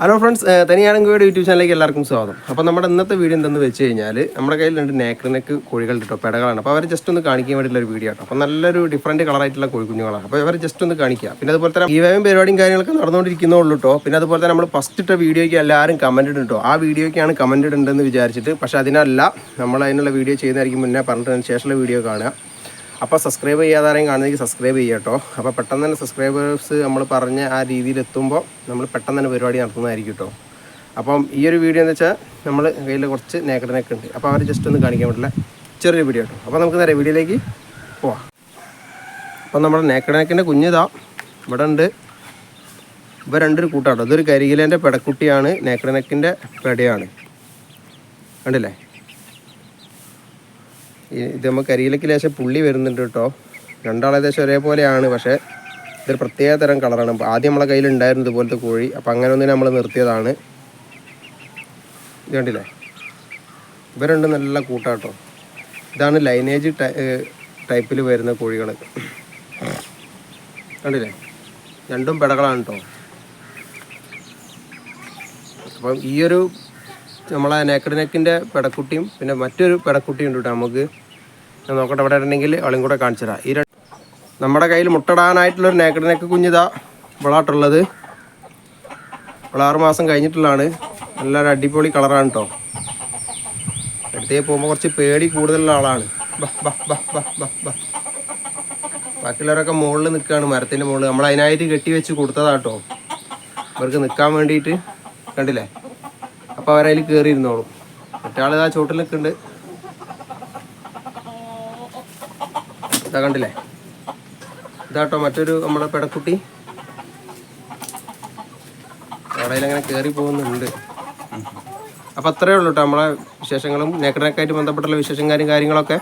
Hello friends തനിയാണെങ്കിൽ YouTube ചാനലിലേക്ക് എല്ലാവർക്കും സ്വാഗതം. അപ്പോൾ നമ്മുടെ ഇന്നത്തെ വീഡിയോ എന്തെന്ന് വെച്ച് കഴിഞ്ഞാൽ നമ്മുടെ കയ്യിൽ രണ്ട് നേക്കറിനക്ക് കോഴികൾ കേട്ടോ പെടകളാണ്. അപ്പോൾ അവർ ജസ്റ്റ് ഒന്ന് കാണിക്കാൻ വേണ്ടിയിട്ടുള്ള ഒരു വീഡിയോ ആണ് അപ്പോൾ നല്ലൊരു ഡിഫറന്റ് കളറായിട്ടുള്ള കോഴിക്കുഞ്ഞുങ്ങളാണ്. അപ്പോൾ അവർ ജസ്റ്റ് ഒന്ന് കാണിക്കുക പിന്നെ അതുപോലെ തന്നെ ഈ വേഗം പരിപാടിയും കാര്യങ്ങളൊക്കെ നടന്നുകൊണ്ടിരിക്കുന്നേ ഉള്ളൂ കേട്ടോ പിന്നെ അതുപോലെ തന്നെ നമ്മൾ ഫസ്റ്റ് ഇട്ട വീഡിയോയ്ക്ക് എല്ലാവരും കമന്റ് ഇട്ടോ ആ വീഡിയോയ്ക്കാണ് കമന്റ് ഇടേണ്ടതെന്ന് വിചാരിച്ചിട്ട്. പക്ഷേ അതിനല്ല നമ്മൾ അതിനുള്ള വീഡിയോ ചെയ്യുന്നതായിരിക്കും മുന്നേ പറഞ്ഞിട്ട് ശേഷമുള്ള വീഡിയോ കാണുക. അപ്പോൾ സബ്സ്ക്രൈബ് ചെയ്യാതെ ആരെയും കാണുന്നെങ്കിൽ സബ്സ്ക്രൈബ് ചെയ്യുക കേട്ടോ അപ്പോൾ പെട്ടെന്ന് തന്നെ സബ്സ്ക്രൈബേഴ്സ് നമ്മൾ പറഞ്ഞ ആ രീതിയിൽ എത്തുമ്പോൾ നമ്മൾ പെട്ടെന്ന് തന്നെ പരിപാടി നടത്തുന്നതായിരിക്കും കേട്ടോ അപ്പം ഈ ഒരു വീഡിയോ എന്ന് വെച്ചാൽ നമ്മൾ കയ്യിൽ കുറച്ച് നേക്കടനൊക്കെ ഉണ്ട്. അപ്പോൾ അവർ ജസ്റ്റ് ഒന്ന് കാണിക്കാൻ പറ്റില്ല. ചെറിയൊരു വീഡിയോ കേട്ടോ അപ്പോൾ നമുക്ക് നേരെ വീഡിയോയിലേക്ക് പോവാം. അപ്പം നമ്മുടെ നേക്കടനക്കിന്റെ കുഞ്ഞിതാ ഇവിടെ ഉണ്ട്. ഇവ രണ്ടൊരു കൂട്ടാട്ടോ. ഇതൊരു കരികിലേന്റെ പെടക്കുട്ടിയാണ്. നേക്കടനക്കിന്റെ പെടയാണ്. കണ്ടില്ലേ? ഇത് നമുക്ക് കരിയിലേക്ക് ലേശം പുള്ളി വരുന്നുണ്ട് കേട്ടോ. രണ്ടാൾ ഏകദേശം ഒരേപോലെയാണ് പക്ഷേ ഇതൊരു പ്രത്യേക തരം കളറാണ്. ആദ്യം നമ്മളെ കയ്യിൽ ഉണ്ടായിരുന്നു ഇതുപോലത്തെ കോഴി. അപ്പോൾ അങ്ങനെ ഒന്നിനെ നമ്മൾ നിർത്തിയതാണ്. ഇത് കണ്ടില്ലേ? ഇവരുണ്ട് നല്ല കൂട്ടാട്ടോ. ഇതാണ് ലൈനേജ് ടൈപ്പിൽ വരുന്ന കോഴികൾ കണ്ടില്ലേ? രണ്ടും പെടകളാണ് കേട്ടോ. അപ്പം ഈയൊരു നമ്മളെ നേക്കഡ് നെക്കിന്റെ പെടക്കുട്ടിയും പിന്നെ മറ്റൊരു പെടക്കുട്ടിയും ഉണ്ട് കേട്ടോ നമുക്ക്. നോക്കട്ടെ ഇവിടെ ഉണ്ടെങ്കിൽ അവളും കൂടെ കാണിച്ചു തരാം. ഈ രണ്ട് നമ്മുടെ കയ്യിൽ മുട്ടടാനായിട്ടുള്ളൊരു നേക്കഡ് നെക്ക് കുഞ്ഞിതാ ഇവളാട്ടുള്ളത് വിളാറ് മാസം കഴിഞ്ഞിട്ടുള്ളതാണ്. നല്ലൊരു അടിപൊളി കളറാണ് കേട്ടോ അടുത്തേ പോകുമ്പോൾ കുറച്ച് പേടി കൂടുതലുള്ള ആളാണ്. ബാക്കിയുള്ളവരൊക്കെ മുകളിൽ നിൽക്കുകയാണ് മരത്തിന്റെ മുകളിൽ. നമ്മൾ അതിനായിട്ട് കെട്ടി വെച്ച് കൊടുത്തതാട്ടോ അവർക്ക് നിൽക്കാൻ വേണ്ടിയിട്ട് കണ്ടില്ലേ? അപ്പോൾ അവരതിൽ കയറി ഇരുന്നോളും ചുവട്ടിൽ ആ ചോട്ടിൽ നിൽക്കുന്നുണ്ട്. ഇതാ കണ്ടില്ലേ? ഇതാട്ടോ മറ്റൊരു നമ്മുടെ പെടക്കുട്ടി. കടയിലങ്ങനെ കയറി പോകുന്നുണ്ട്. അപ്പോൾ അത്രയേ ഉള്ളൂ കേട്ടോ നമ്മളെ വിശേഷങ്ങളും. നേക്കടനൊക്കെയായിട്ട് ബന്ധപ്പെട്ടുള്ള വിശേഷം കാര്യം കാര്യങ്ങളൊക്കെ.